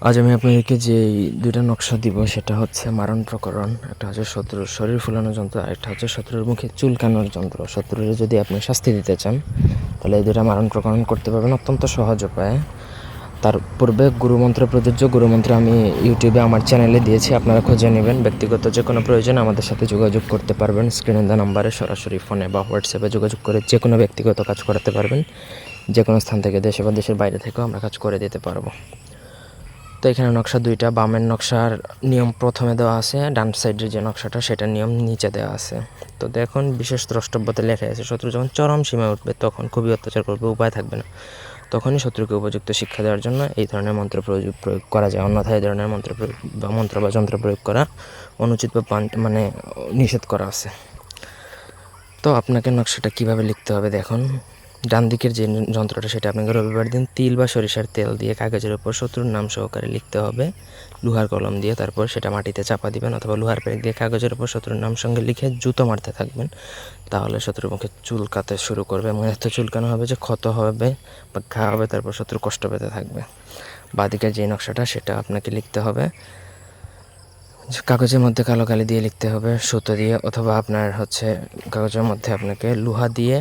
আজ আমি আপনাদেরকে যে দুইটা নকশা দিব, সেটা হচ্ছে মারণ প্রকরণ, একটা হচ্ছে শত্রুর শরীর ফুলানোর যন্ত্র, আর একটা হচ্ছে শত্রুর মুখে চুলকানোর যন্ত্র। শত্রুর যদি আপনি শাস্তি দিতে চান, তাহলে এই দুটা মারণ প্রকরণ করতে পারবেন অত্যন্ত সহজ উপায়ে। তার পূর্বে গুরুমন্ত্র প্রযোজ্য গুরুমন্ত্র আমি ইউটিউবে আমার চ্যানেলে দিয়েছি, আপনারা খুঁজে নেবেন। ব্যক্তিগত যে কোনো প্রয়োজন আমাদের সাথে যোগাযোগ করতে পারবেন। স্ক্রিনে দেওয়া নাম্বারে সরাসরি ফোনে বা হোয়াটসঅ্যাপে যোগাযোগ করে যে কোনো ব্যক্তিগত কাজ করাতে পারবেন। যে কোনো স্থান থেকে দেশে বা দেশের বাইরে থেকেও আমরা কাজ করে দিতে পারব। তো এখানে নকশা দুইটা, বামের নকশার নিয়ম প্রথমে দেওয়া আছে, ডান সাইডের যে নকশাটা সেটার নিয়ম নিচে দেওয়া আছে। তো দেখুন, বিশেষ দ্রষ্টব্যতে লেখা আছে, শত্রু যখন চরম সীমায় উঠবে তখন খুবই অত্যাচার করবে, উপায় থাকবে না। তখনই শত্রুকে উপযুক্ত শিক্ষা দেওয়ার জন্য এই ধরনের মন্ত্র প্রয়োগ প্রয়োগ করা যায়। অন্যথায় এই ধরনের মন্ত্র প্রয়োগ বা মন্ত্র বা যন্ত্র প্রয়োগ করা অনুচিত বা মানে নিষেধ করা আছে। তো আপনাকে নকশাটা কীভাবে লিখতে হবে দেখুন। ডান দিকের যে যন্ত্রটা সেটা আপনাকে রবিবার দিন তিল বা সরিষার তেল দিয়ে কাগজের উপর শত্রুর নাম সহকারে লিখতে হবে। লোহার কলম দিয়ে তারপর সেটা মাটিতে চাপা দিবেন অথবা লোহার পেরেক দিয়ে কাগজের উপর শত্রুর নাম সঙ্গে লিখে জুতো মারতে থাকবেন। তাহলে শত্রুর মুখে চুলকাতে শুরু করবে এবং এত চুলকানো হবে যে ক্ষত হবে বা ঘা হবে, তারপর শত্রু কষ্ট পেতে থাকবে। বাদিকের যে নকশাটা সেটা আপনাকে লিখতে হবে। কাগজের মধ্যে কালো কালি দিয়ে লিখতে হবে, সুতো দিয়ে অথবা আপনার হচ্ছে কাগজের মধ্যে আপনাকে লোহা দিয়ে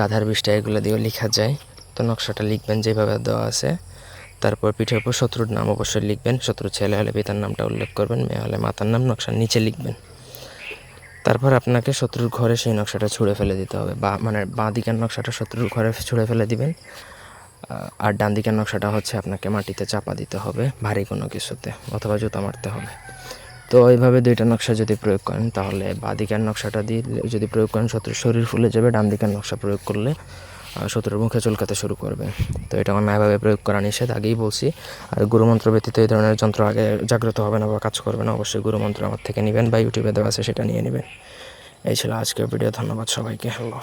গাধার বিষটা এগুলো দিয়েও লেখা যায়। তো নকশাটা লিখবেন যেভাবে দেওয়া আছে। তারপর পিঠের উপর শত্রুর নাম অবশ্যই লিখবেন। শত্রুর ছেলে হলে পিতার নামটা উল্লেখ করবেন, মেয়ে হলে মাতার নাম নকশার নিচে লিখবেন। তারপর আপনাকে শত্রুর ঘরে সেই নকশাটা ছুঁড়ে ফেলে দিতে হবে। বা মানে বাঁ দিকের নকশাটা শত্রুর ঘরে ছুঁড়ে ফেলে দিবেন। আর ডান দিকের নকশাটা হচ্ছে আপনাকে মাটিতে চাপা দিতে হবে, ভারী কোনো কিছুতে, অথবা জুতা মারতে হবে। তো এইভাবে দুইটা নকশা যদি প্রয়োগ করেন, তাহলে বাঁ দিকের নকশাটা দিয়ে যদি প্রয়োগ করেন শত্রুর শরীর ফুলে যাবে ডান দিকের নকশা প্রয়োগ করলে শত্রুর মুখে চুলকাতে শুরু করবে। তো এটা আমার অন্যায়ভাবে প্রয়োগ করা নিষেধ, আগেই বলছি। আর গুরুমন্ত্র ব্যতীত এই ধরনের যন্ত্র আগে জাগ্রত হবে না বা কাজ করবে না, অবশ্যই গুরুমন্ত্র আমার থেকে নেবেন বা ইউটিউবে দেওয়া আছে সেটা নিয়ে নেবেন। এই ছিল আজকের ভিডিও, ধন্যবাদ সবাইকে, আল্লাহ